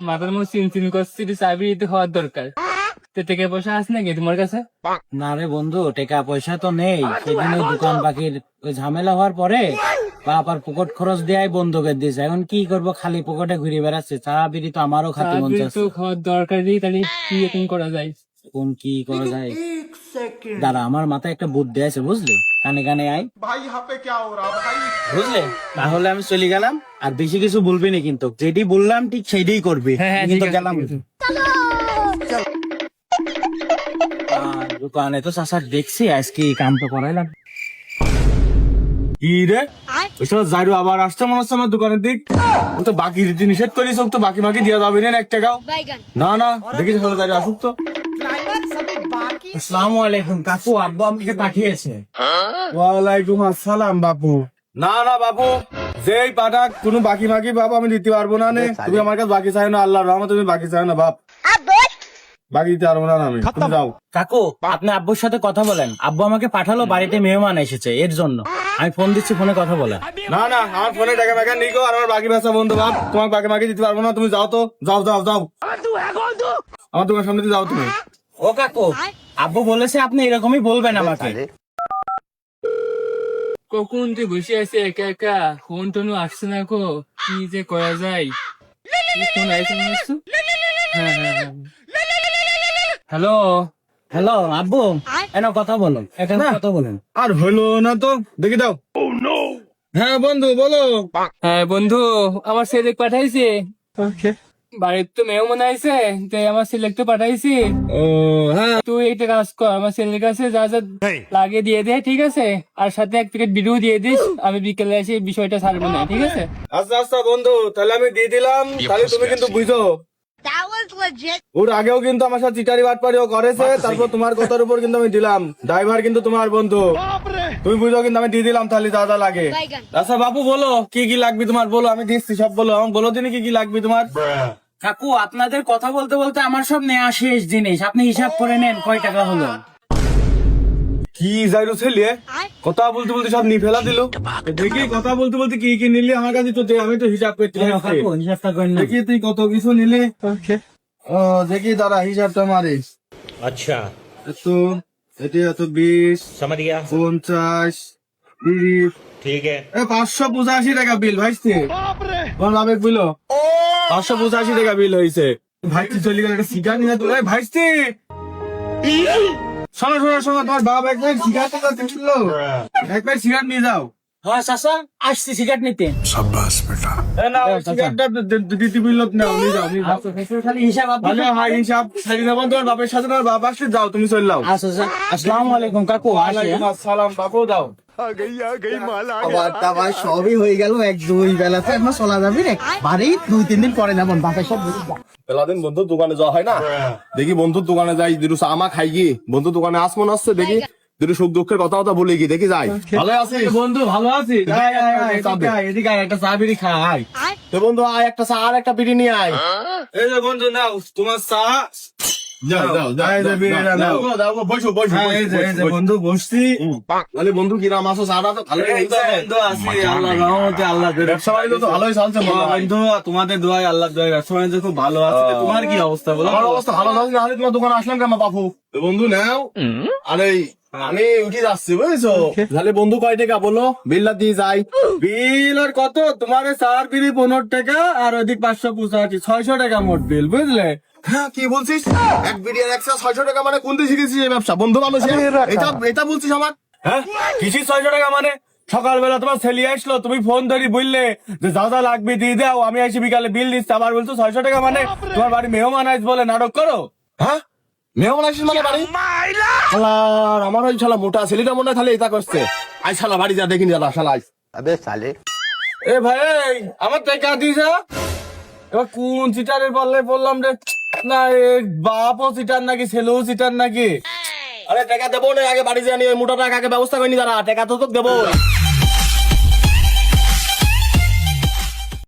মাথার মধ্যে চিন চিন করছি চাবি হওয়ার দরকার। তো থেকে পয়সা আছে নাকি তোমার কাছে? না রে বন্ধু টাকা পয়সা তো নেই। সেদিন ওই দোকান পাখির ওই ঝামেলা হওয়ার পরে বাপ আর পকেট খরচ দেয়াই বন্ধ করে দিয়েছে এখন কি করব খালি পকেটে ঘুরে বেড়াচ্ছে। চা বিড়ি তো আমারও খাতে মন চাচ্ছে। খাওয়ার দরকার নেই তাহলে কি এখন করা যায়? কোন কি করা যায়? দাঁড়া আমার মাথায় একটা বুদ্ধি আছে বুঝলি? কানে কানে আই ভাই আয় বুঝলে? তাহলে আমি চলে গেলাম আর বেশি কিছু বলবি না কিন্তু। যেটি বললাম ঠিক সেটাই করবি। হ্যাঁ, হ্যাঁ, কিন্তু গেলাম। দোকানে তো চাষার দেখছি আজকে এই কামটা করাইলাম। কি রে? ওইসব জারু আবার আসছে মনে হচ্ছে আমার দোকানের দিক। ও তো বাকি রীতি নিষেধ করিস ও তো বাকি বাকি যাবে না এক টাকাও না না দেখি তাহলে জারু আসুক তো। আসসালামু আলাইকুম কাকু আব্বু আমাকে পাঠিয়েছে? ওয়ালাইকুম আসসালাম বাপু। না না বাপু যেই পাঠাক কোনো বাকি বাকি বাপ আমি দিতে পারব না নে। তুমি আমার কাছে বাকি চাই না আল্লাহ রহমত তুমি বাকি চাই না বাপ। বাকি দিতে পারব না আমি তুমি যাও। কাকু আপনি আব্বুর সাথে কথা বলেন। আব্বু আমাকে পাঠালো বাড়িতে মেহমান এসেছে এর জন্য। আমি ফোন দিচ্ছি ফোনে কথা বলেন না না আমার ফোনে টাকা ফাঁকা নিকো আর আমার বাকি ব্যবসা বন্ধ বাপ তোমার বাকি বাকি দিতে পারব না তুমি যাও তো। যাও যাও যাও। আমার দোকান সামনে যাও তুমি। ও কাকু আব্বু বলেছে আপনি এরকমই বলবেন আমাকে। কখন তুই বসে আছে একা একা ফোন টোন আসছে না কো কি যে করা যায়? ফোন হ্যাঁ হ্যাঁ হ্যাঁ। হ্যালো হ্যালো আব্বু। এন কথা বলুন। এখানে কথা বলেন। আর হলো না তো? দেখি দাও। হ্যাঁ বন্ধু বলো। হ্যাঁ বন্ধু আমার ছেলে পাঠাইছে। বাড়ির তো মেহমান আইছে তাই আমার ছেলেকে পাঠাইছি। ও হ্যাঁ। তুই একটা কাজ কর আমার ছেলের কাছে যা যা লাগে দিয়ে দে ঠিক আছে? আর সাথে এক প্যাকেট ভিডিও দিয়ে দিস আমি বিকেলে এসে বিষয়টা ছাড়বো না ঠিক আছে? আচ্ছা আচ্ছা বন্ধু তাহলে আমি দিয়ে দিলাম। তাহলে তুমি কিন্তু বুঝো. ওর আগেও কিন্তু আমার সাথে চিটারি বাটপারিও করেছে তারপর তোমার কথার উপর কিন্তু আমি দিলাম। ড্রাইভার কিন্তু তোমার বন্ধু। তুমি বুঝো কিন্তু আমি দিয়ে দিলাম তাহলে যা যা লাগে। আচ্ছা বাবু বলো কি কি লাগবে তোমার? বলো আমি দিচ্ছি সব বলো। আমার বলো দিনে কি কি লাগবে তোমার। কাকু আপনাদের কথা বলতে বলতে আমার সব নেওয়া শেষ জিনিস। আপনি হিসাব করে নেন কয় টাকা হলো। কি যাইরো ছেলে? কথা বলতে বলতে সব নিয়ে ফেলা দিল। দেখি কথা বলতে বলতে কি কি নিলি? আমার কাছে তো দে, আমি তো হিসাব করতে নেন দেখি তুই কত কিছু নিলে? ও দেখি দাঁড়া হিসাবটা মারিস अच्छा এত এটি এত বিশ समझ गया পঞ্চাশ তিরিশ ठीक है এ পাঁচশো পঁচাশি টাকা বিল ভাইস্তি কোন লাভের বিল পাঁচশো পঁচাশি টাকা বিল হয়েছে ভাইস্তি চলে গেল একটা সিগারেট নিয়ে তো এই ভাইস্তি শোনো শোনো শোনো তোমার বাবা এক প্যাকেট সিগারেট নিয়ে দিচ্ছিল এক প্যাকেট সিগারেট নিয়ে যাও হ্যাঁ চাচা আসছি সিগারেট নিতে। এ না সিগারেটটা দি- দি- দিতে বিল নাও নিয়ে যাও নিয়ে যাও। আচ্ছা, কাকু, খালি হিসাব আপনি ভালো হাই হিসাব। সারি নেব তোমার বাপের সাথে তোমার বাবা আসলে যাও তুমি চলে যাও। আচ্ছা আচ্ছা আসসালামু আলাইকুম কাকু ওয়ালাইকুম আসসালাম বাপু দাও সবই হয়ে গেল এক দুই বেলাতে এখন চলা যাবি রে। বাড়ি দুই তিন দিন পরে যাব বাপের সব। পেলাদিন বন্ধুর দোকানে যাওয়া হয় না? দেখি বন্ধুর দোকানে যাই দুটো আমা খাই বন্ধুর দোকানে আস মনে হচ্ছে দেখি। দুটো সুখ দুঃখের কথা কথা বলে গি দেখি যাই। ভালো আছিস? বন্ধু ভালো এদিকে আয়, একটা চা বিড়ি খাই তো বন্ধু আয় একটা চা আর একটা বিড়ি নিয়ে আয়। এই যে বন্ধু নাও তোমার চা। হ্যাঁ, বন্ধু বসছি। বন্ধু কিরাম আছো চাটা তো আল্লাহ ব্যবসা বাণিজ্য তো ভালোই চলছে বন্ধু। তোমাদের দোয়াই আল্লাহ দোয়াই ব্যবসা বাণিজ্য খুব ভালো আছে। তোমার কি অবস্থা বলো? আমার অবস্থা ভালো যাচ্ছে তোমার দোকানে আসলাম কেন বাপু? বন্ধু নাও। আরে আমি উঠে যাচ্ছি বুঝছ? তাহলে বন্ধু কয় টাকা বলো? বিল্লা দিয়ে যাই। বিল আর কত? তোমার চার বিড়ি পনেরো টাকা আর ওদিক পাঁচশো পঁচাশি ছয়শো টাকা মোট বিল বুঝলে? হ্যাঁ কি বলছিস? এক বিড়ি আর একশো ছয়শো টাকা মানে কোনটি শিখেছিস এই ব্যবসা? বন্ধু মানুষ এটা এটা বলছিস আমার? হ্যাঁ? কিসির ছয়শো টাকা মানে? সকালবেলা তোমার ছেলে আসলো তুমি ফোন ধরি বললে যে যা যা লাগবে দিয়ে দাও আমি এসে বিকালে বিল দিচ্ছি। আবার বলছো ছয়শো টাকা মানে? তোমার বাড়ি মেহমান আইস বলে নাটক করো? হ্যাঁ? মেহমান আসিস মানে বাড়ি? শালার, আমার ওই শালা মোটা ছেলেটা মনে হয় তাহলে এটা করছে। আই শালা বাড়ি যা দেখিনি দাদা শালা আইস আবে সালে এ ভাই আমার টাকা দিস এবার কোন সিটারের পাল্লে বললাম রে? না এ বাপও সিটার নাকি ছেলেও সিটার নাকি? আরে টাকা দেবো না আগে বাড়ি জানি ওই মোটা টাকা আগে ব্যবস্থা করিনি দাঁড়া টাকা তো তোকে দেবো